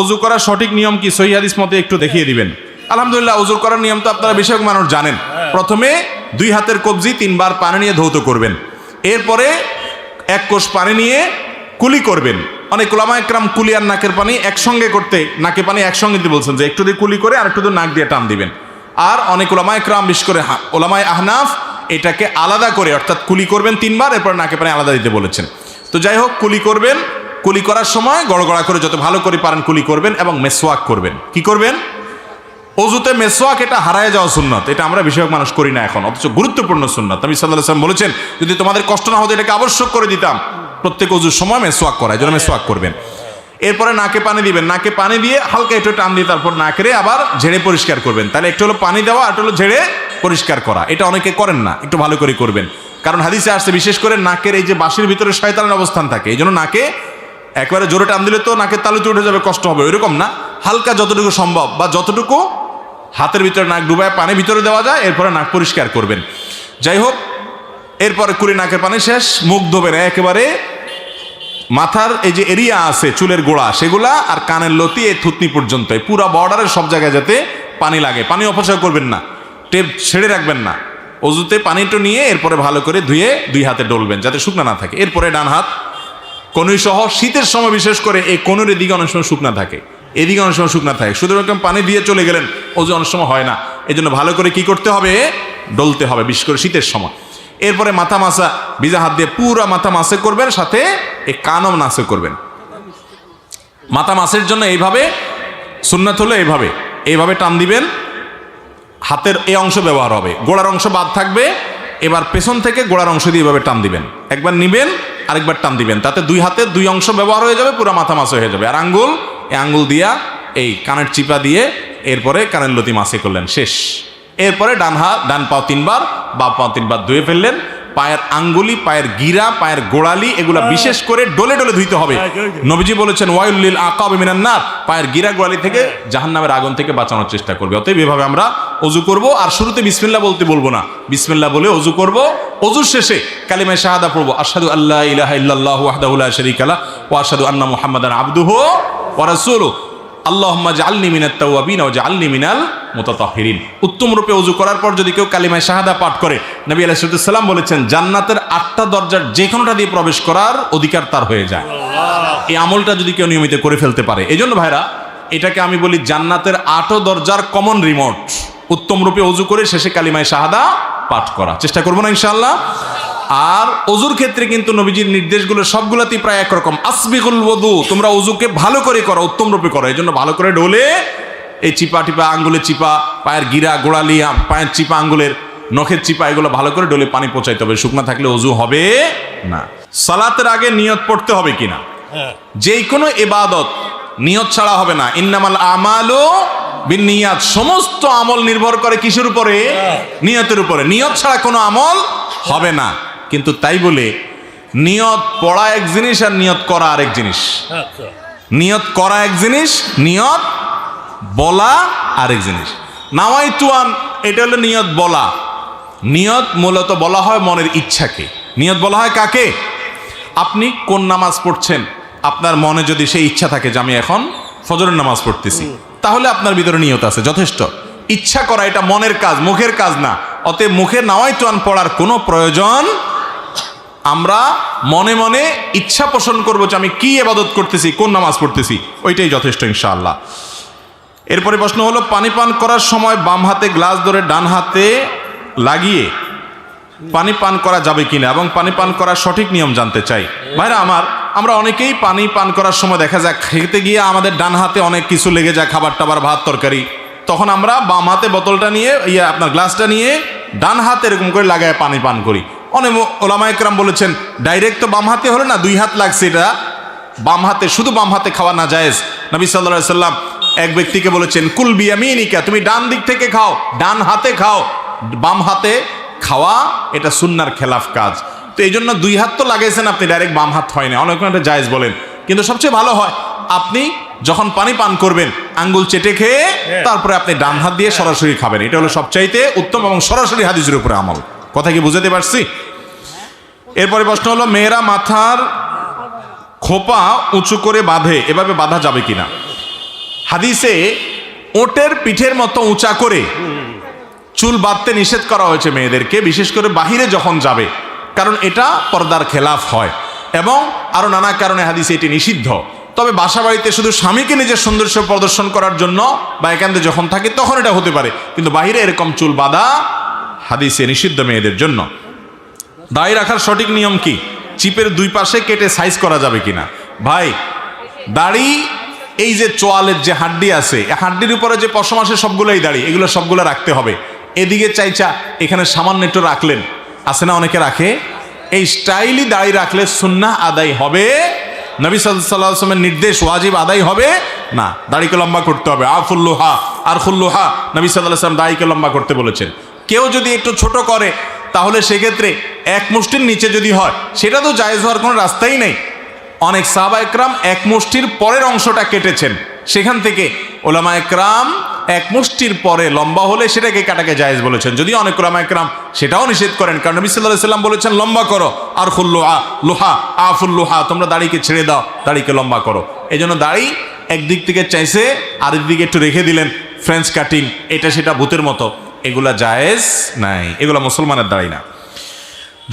অজু করার সঠিক নিয়ম কি? সহি হাদিস মতে একটু দেখিয়ে দিবেন। আলহামদুলিল্লাহ অজু করার নিয়ম তো আপনারা বেশিরভাগ মানুষ জানেন। প্রথমে দুই হাতের কবজি তিনবার পানি নিয়ে ধৌত করবেন। এরপরে এক কোষ পানি নিয়ে কুলি করবেন। অনেক ওলামা একরাম কুলি আর নাকের পানি একসঙ্গে করতে নাকে পানি একসঙ্গে দিতে বলছেন যে একটু দিয়ে কুলি করে আর একটু দিয়ে নাক দিয়ে টান দিবেন। আর অনেক ওলামা একরাম বিশেষ করে ওলামায় আহনাফ এটাকে আলাদা করে অর্থাৎ কুলি করবেন তিনবার এরপর নাকে পানি আলাদা দিতে বলেছেন। তো যাই হোক কুলি করবেন কুলি করার সময় গড়গড়া করে যত ভালো করে পারেন কুলি করবেন এবং মেসওয়াক করবেন। কি করবেন? অজুতে মেসোয়াক এটা হারায় যাওয়া সুন্নত। এটা আমরা বেশিরভাগ মানুষ করি না এখন, অথচ গুরুত্বপূর্ণ সুন্নত। আমি সাল্লাহ সাল্লাম বলেছেন, যদি তোমাদের কষ্ট না হতো, এটাকে আবশ্যক করে দিতাম। প্রত্যেক অজুর সময় মেসোয়াক করা এই জন্য মেসওয়াক করবেন। এরপরে নাকে পানি দিবেন। নাকে পানি দিয়ে হালকা একটু টান দিয়ে তারপর নাকেরে আবার ঝেড়ে পরিষ্কার করবেন। তাহলে একটু হলো পানি দেওয়া, আর একটু হলো ঝেড়ে পরিষ্কার করা। এটা অনেকে করেন না, একটু ভালো করে করবেন। কারণ হাদিসে আসছে, বিশেষ করে নাকের এই যে বাঁশির ভিতরে শয়তানের অবস্থান থাকে, এই জন্য নাকে একবারে জোরে টান দিলে তো নাকের তালুতে উঠে যাবে, কষ্ট হবে। এরকম না? হালকা যতটুকু সম্ভব বা যতটুকু হাতের ভিতরে নাক ডুবায় পানি ভিতরে দেওয়া যায়, এরপরে নাক পরিষ্কার করবেন। যাই হোক, এরপরে কুড়ি নাকের পানি শেষ, মুখ ধোবেন একেবারে। মাথার এই যে এরিয়া আছে, চুলের গোড়া, সেগুলা আর কানের লতি, এই থুতনি পর্যন্ত পুরা বর্ডারের সব জায়গায় যাতে পানি লাগে। পানি অপচয় করবেন না। টেপ ছেড়ে রাখবেন না। অজুতে পানিটা নিয়ে, এরপরে ভালো করে ধুয়ে দুই হাতে ডলবেন, যাতে শুকনা না থাকে। এরপরে ডান হাত কনুই সহ শীতের সময় বিশেষ করে এই কনুর এদিকে অনেক সময় শুকনা থাকে। এদিকে অনেক সময় শুকনা থাকে। শুধু এরকম পানি দিয়ে চলে গেলেন, ওজন অনেক সময় হয় না। এই জন্য ভালো করে কি করতে হবে? ডলতে হবে, বিশেষ করে শীতের সময়। এরপরে মাথা মাসা, ভিজা হাত দিয়ে পুরো মাথা মাসে করবেন, সাথে এই কানম নাসে করবেন। মাথা মাসের জন্য এইভাবে, সুন্নাত হলো এইভাবে। এইভাবে টান দিবেন, হাতের এই অংশ ব্যবহার হবে। গোড়ার অংশ বাদ থাকবে, এবার পেছন থেকে গোড়ার অংশ দিয়ে এভাবে টান দিবেন। একবার নিবেন আরেকবার টান দিবেন। তাতে দুই হাতের দুই অংশ ব্যবহার হয়ে যাবে পুরো মাথা মাছ হয়ে যাবে। আর আঙ্গুল এই আঙ্গুল দিয়া এই কানের চিপা দিয়ে এরপরে কানের লতি মাসে করলেন। শেষ। এরপরে ডান হাত ডান পাও তিনবার বা পাও তিনবার ধুয়ে ফেললেন। পায়ের আঙ্গুলি পায়ের গিরা পায়ের গোড়ালি এগুলা বিশেষ করে ডলে ডলে ধুইতে হবে। নবীজি বলেছেন ওয়াইল্লিল আকাব মিনান নার পায়ের গিরা গোড়ালি থেকে জাহান্নামের আগুন থেকে বাঁচানোর চেষ্টা করবে। অতএব এভাবে আমরা অজু করব। আর শুরুতে বিসমিল্লাহ বলতে বলব না। বিসমিল্লাহ বলে অজু করব। অজুর শেষে কালিমায় শাহাদা পড়ব, আশহাদু আল্লাহ ইলাহা ইল্লাল্লাহু ওয়াহদাহু লা শারীকা লা ওয়া আশহাদু আন্না মুহাম্মাদান আবদুহু ওয়া রাসূলুহু। আল্লাহুম্মা জাআলনি মিনাত তাওয়াবিন ওয়া জাআলনি মিনাল মুতাতাহহিরিন উত্তম রূপে করার পর যদি কেউ শাহাদা পাঠ করে বলেছেন, জান্নাতের আটটা দরজার দিয়ে প্রবেশ করার অধিকার তার হয়ে যায়। এই আমলটা যদি কেউ নিয়মিত করে ফেলতে পারে। ভাইরা, এটাকে আমি বলি জান্নাতের আটও দরজার কমন রিমোট উত্তম রূপে অজু করে শেষে কালিমায় শাহাদা পাঠ করা। চেষ্টা করব না ইনশাল্লাহ আর অজুর ক্ষেত্রে কিন্তু নবীজির নির্দেশগুলো সবগুলোতেই প্রায় একরকম। আসবিকুল ওদু তোমরা অজুকে ভালো করে করো উত্তম রূপে করো। এই জন্য ভালো করে ঢোলে এই চিপা টিপা আঙ্গুলের চিপা পায়ের গিরা গোড়ালি পায়ের চিপা আঙ্গুলের নখের চিপা এগুলো ভালো করে ডলে পানি পচাইতে হবে। শুকনা থাকলে অজু হবে না। সালাতের আগে নিয়ত পড়তে হবে কিনা? যেই কোনো এবাদত নিয়ত ছাড়া হবে না। ইন্নামাল আমালও বিনিয়াত সমস্ত আমল নির্ভর করে কিসের উপরে? নিয়তের উপরে। নিয়ত ছাড়া কোনো আমল হবে না। কিন্তু তাই বলে নিয়ত পড়া এক জিনিস আর নিয়ত করা আরেক জিনিস। নিয়ত করা এক জিনিস নিয়ত বলা আরেক জিনিস। নাওয়াই তুয়ান এটা হলো নিয়ত বলা। নিয়ত মূলত বলা হয় মনের ইচ্ছাকে। নিয়ত বলা হয় কাকে? আপনি কোন নামাজ পড়ছেন? আপনার মনে যদি সেই ইচ্ছা থাকে যে আমি এখন ফজরের নামাজ পড়তেছি। তাহলে আপনার ভিতরে নিয়ত আছে, যথেষ্ট। ইচ্ছা করা এটা মনের কাজ, মুখের কাজ না। অতএব মুখে নাওয়াই তুয়ান পড়ার কোনো প্রয়োজন আমরা মনে মনে ইচ্ছা পোষণ করব যে আমি কি এবাদত করতেছি, কোন নামাজ পড়তেছি, ওইটাই যথেষ্ট ইনশাআল্লাহ। এরপরে প্রশ্ন হলো, পানি পান করার সময় বাম হাতে গ্লাস ধরে ডান হাতে লাগিয়ে পানি পান করা যাবে কিনা? এবং পানি পান করার সঠিক নিয়ম জানতে চাই। ভাইরা আমার আমরা অনেকেই পানি পান করার সময় দেখা যায় খেতে গিয়ে আমাদের ডান হাতে অনেক কিছু লেগে যায়, খাবার টাবার, ভাত, তরকারি। তখন আমরা বাম হাতে বোতলটা নিয়ে ইয়ে আপনার গ্লাসটা নিয়ে ডান হাতে এরকম করে লাগায় পানি পান করি। অনেক ওলামা একরাম বলেছেন, ডাইরেক্ট তো বাম হাতে হলো না, দুই হাত লাগছে এটা। বাম হাতে, শুধু বাম হাতে খাওয়া না জায়েজ। নবী সাল্লাহ সাল্লাম এক ব্যক্তিকে বলেছেন, কুল বিয়ামিনিকা, তুমি ডান দিক থেকে খাও, ডান হাতে খাও। বাম হাতে খাওয়া এটা সুন্নার খেলাফ কাজ। তো এই জন্য দুই হাত তো লাগাইছেন আপনি ডাইরেক্ট বাম হাত হয় না। অনেক এটা জায়েজ বলেন। কিন্তু সবচেয়ে ভালো হয় আপনি যখন পানি পান করবেন আঙ্গুল চেটে খেয়ে তারপরে আপনি ডান হাত দিয়ে সরাসরি খাবেন। এটা হলো সবচাইতে উত্তম এবং সরাসরি হাদিসের উপরে আমল। কথা কি বুঝাতে পারছি? এরপরে প্রশ্ন হলো মেয়েরা মাথার খোপা উঁচু করে বাঁধে এভাবে বাঁধা যাবে কিনা? হাদিসে ওটের পিঠের মতো উঁচা করে চুল বাঁধতে নিষেধ করা হয়েছে মেয়েদেরকে বিশেষ করে বাহিরে যখন যাবে। কারণ এটা পর্দার খেলাফ হয়। এবং আরও নানা কারণে হাদিসে এটি নিষিদ্ধ। তবে বাসা বাড়িতে শুধু স্বামীকে নিজের সৌন্দর্য প্রদর্শন করার জন্য বা একান্তে যখন থাকে তখন এটা হতে পারে। কিন্তু বাহিরে এরকম চুল বাঁধা হাদিসে নিষিদ্ধ মেয়েদের জন্য। দাড়ি রাখার সঠিক নিয়ম কি? চিপের দুই পাশে কেটে সাইজ করা যাবে কিনা? ভাই, দাড়ি, এই যে চোয়ালের যে হাড্ডি আছে হাড্ডির উপরে যে পশম সবগুলোই দাড়ি, এগুলো সবগুলো রাখতে হবে। এদিকে চাইচা, এখানে সামান্য একটু রাখলেন। আছে না অনেকে রাখে? এই স্টাইলি দাড়ি রাখলে সুন্না আদায় হবে। নবী সাল্লাহ আসলামের নির্দেশ ওয়াজিব আদায় হবে। না, দাড়িকে লম্বা করতে হবে। আফুল্লোহা আর খুল্লোহা নবী সাল্লাহ আসলাম দাড়িকে লম্বা করতে বলেছেন। কেউ যদি একটু ছোট করে, তাহলে সেক্ষেত্রে এক মুষ্টির নিচে যদি হয়, সেটা তো জায়েজ হওয়ার কোনো রাস্তাই নেই। অনেক সাহাবা একরাম এক মুষ্টির পরের অংশটা কেটেছেন। সেখান থেকে ওলামা একরাম এক মুষ্টির পরে লম্বা হলে সেটাকে কাটাকে জায়েজ বলেছেন। যদি অনেক ওলামা একরাম সেটাও নিষেধ করেন কারণ নবী সাল্লাহ সাল্লাম বলেছেন লম্বা করো আর ফুল্লোহা লোহা আফুল লোহা তোমরা দাড়িকে ছেড়ে দাও দাড়িকে লম্বা করো। এই জন্য দাড়ি একদিক থেকে চাইছে আরেক দিকে একটু রেখে দিলেন ফ্রেঞ্চ কাটিং এটা সেটা ভূতের মতো। এগুলা জায়েজ নাই এগুলা মুসলমানের দাঁড়াই না।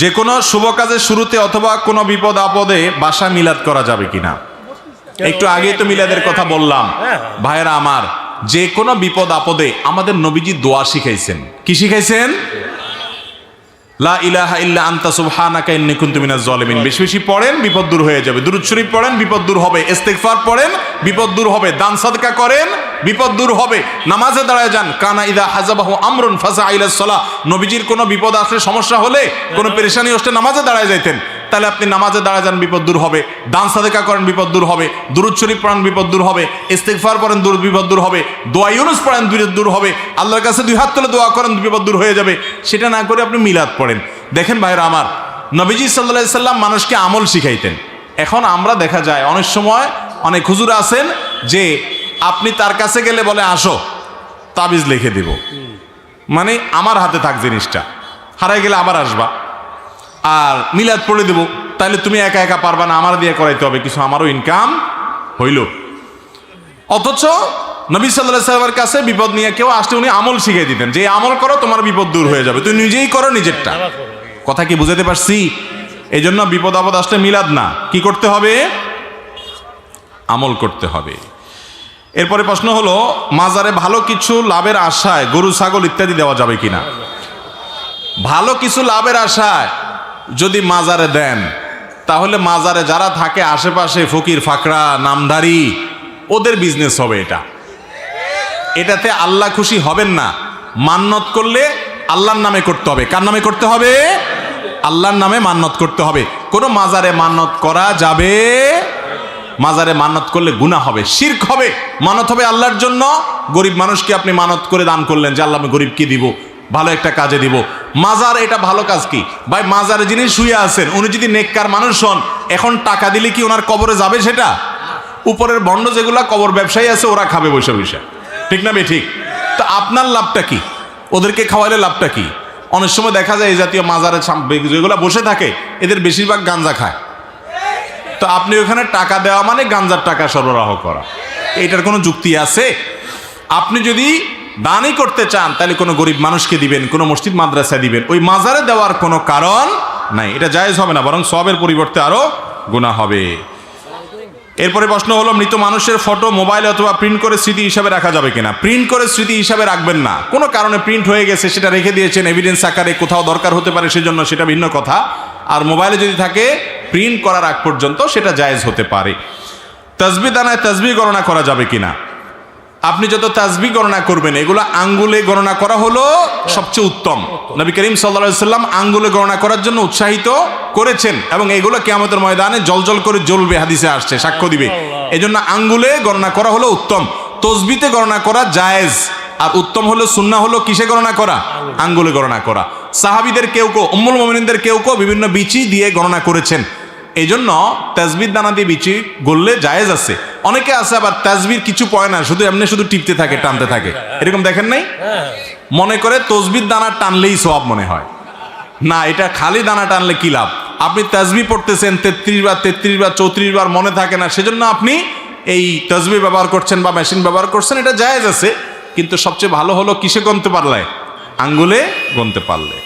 যে কোনো শুভ কাজের শুরুতে অথবা কোনো বিপদ আপদে বাসা মিলাদ করা যাবে কিনা? একটু আগেই তো মিলাদের কথা বললাম। ভাইয়েরা আমার যে কোনো বিপদ আপদে আমাদের নবীজি দোয়া শিখাইছেন। কি শিখাইছেন? লা ইলাহা বেশি বেশি পড়েন, বিপদ দূর হয়ে যাবে। পড়েন, বিপদ দূর হবে। পড়েন, বিপদ দূর হবে। দান করেন, বিপদ দূর হবে। নামাজে দাঁড়ায় যান। আমরুন নবীজির কোনো বিপদ আসলে সমস্যা হলে, কোনো পেরেশানি আসলে নামাজে দাঁড়ায় যাইতেন। তাহলে আপনি নামাজে দাঁড়া যান, বিপদ দূর হবে। দান সাদেকা করেন, বিপদ দূর হবে। দুরুদ শরীফ পড়েন, বিপদ দূর হবে। ইস্তেগফার পড়েন দূর বিপদ দূর হবে। দোয়া পড়েন বিপদ দূর হবে। আল্লাহর কাছে দুই হাত তুলে দোয়া করেন, বিপদ দূর হয়ে যাবে। সেটা না করে আপনি মিলাদ পড়েন। দেখেন ভাইরা আমার, নবীজি সাল্লাহ সাল্লাম মানুষকে আমল শিখাইতেন। এখন আমরা দেখা যায়, অনেক সময় অনেক হুজুর আছেন যে আপনি তার কাছে গেলে বলে, আসো, তাবিজ লিখে দিব। মানে আমার হাতে থাক জিনিসটা। হারাই গেলে আবার আসবা। আর মিলাদ পড়ে দেবো, তাহলে তুমি একা একা পারবা না, আমার দিয়ে করাইতে হবে, কিছু আমারও ইনকাম হইল। অথচ নবী সাল্লাহ সাল্লামের কাছে বিপদ নিয়ে কেউ আসলে উনি আমল শিখিয়ে দিতেন, যে আমল করো, তোমার বিপদ দূর হয়ে যাবে, তুমি নিজেই করো নিজেরটা। কথা কি বুঝাতে পারছি? এই জন্য বিপদ আপদ আসলে মিলাদ না, কি করতে হবে? আমল করতে হবে। এরপরে প্রশ্ন হলো, মাজারে ভালো কিছু লাভের আশায় গরু, ছাগল ইত্যাদি দেওয়া যাবে কিনা? ভালো কিছু লাভের আশায় যদি মাজারে দেন, তাহলে মাজারে যারা থাকে আশেপাশে ফকির ফাকড়া নামধারী, ওদের বিজনেস হবে এটা। এটাতে আল্লাহ খুশি হবেন না। মান্নত করলে আল্লাহর নামে করতে হবে। কার নামে করতে হবে? আল্লাহর নামে মান্নত করতে হবে। কোনো মাজারে মান্নত করা যাবে? মাজারে মানত করলে গুনাহ হবে, শির্ক হবে। মানত হবে আল্লাহর জন্য। গরিব মানুষকে আপনি মানত করে দান করলেন যে, আল্লাহ, আমি গরিবকে দিব। ভালো একটা কাজে দিব। মাজার, এটা ভালো কাজ কি? ভাই, মাজারে যিনি শুয়ে আছেন, উনি যদি নেককার মানুষ হন, এখন টাকা দিলে কি ওনার কবরে যাবে সেটা? উপরের বন্ড যেগুলা কবর ব্যবসায়ী আছে, ওরা খাবে বসে বসে ঠিক না বে ঠিক? তো আপনার লাভটা কি? ওদেরকে খাওয়াইলে লাভটা কি? অনেক সময় দেখা যায়, এই জাতীয় মাজারে যেগুলা বসে থাকে, এদের বেশিরভাগ গাঞ্জা খায়। তো আপনি ওখানে টাকা দেওয়া মানে গাঞ্জার টাকা সরবরাহ করা। এটার কোনো যুক্তি আছে? আপনি যদি দানই করতে চান, তাহলে কোনো গরিব মানুষকে দিবেন, কোনো মসজিদ মাদ্রাসা দিবেন। ওই মাজারে দেওয়ার কোনো কারণ নাই। এটা জায়েজ হবে না, বরং সবের পরিবর্তে আরও গুণা হবে। এরপরে প্রশ্ন হলো, মৃত মানুষের ফটো, মোবাইল অথবা প্রিন্ট করে স্মৃতি হিসাবে রাখা যাবে কিনা? প্রিন্ট করে স্মৃতি হিসাবে রাখবেন না। কোনো কারণে প্রিন্ট হয়ে গেছে, সেটা রেখে দিয়েছেন এভিডেন্স আকারে কোথাও দরকার হতে পারে, সেজন্য সেটা ভিন্ন কথা। আর মোবাইলে যদি থাকে প্রিন্ট করার আগ পর্যন্ত সেটা জায়েজ হতে পারে। তসবি দানায় তসবি গণনা করা যাবে কিনা? আপনি যত তাজবি গণনা করবেন, এগুলো আঙ্গুলে গণনা করা হলো সবচেয়ে উত্তম। নবী করিম সাল্লা সাল্লাম আঙ্গুলে গণনা করার জন্য উৎসাহিত করেছেন এবং এগুলো কেয়ামতের ময়দানে জলজল করে জ্বলবে, হাদিসে আসছে, সাক্ষ্য দিবে। এজন্য আঙ্গুলে গণনা করা হলো উত্তম। তসবিতে গণনা করা জায়েজ। আর উত্তম হলো সুন্না হলো কিসে গণনা করা? আঙ্গুলে গণনা করা। সাহাবিদের কেউ কেউ, উম্মুল মোমিনদের কেউ কেউ বিভিন্ন বিচি দিয়ে গণনা করেছেন। এই জন্য তাজবির দানা দিয়ে বিচি গললে জায়েজ আছে। অনেকে আছে আবার তাজবির কিছু পয় না, শুধু এমনি শুধু টিপতে থাকে, টানতে থাকে। এরকম দেখেন নাই? মনে করে তসবির দানা টানলেই সব মনে হয়। না, এটা খালি দানা টানলে কি লাভ? আপনি তাজবি পড়তেছেন, তেত্রিশ বার তেত্রিশ বার, চৌত্রিশ বার মনে থাকে না, সেজন্য আপনি এই তসবি ব্যবহার করছেন বা মেশিন ব্যবহার করছেন, এটা জায়েজ আছে। কিন্তু সবচেয়ে ভালো হলো কিসে গনতে পারলে? আঙ্গুলে গনতে পারলে।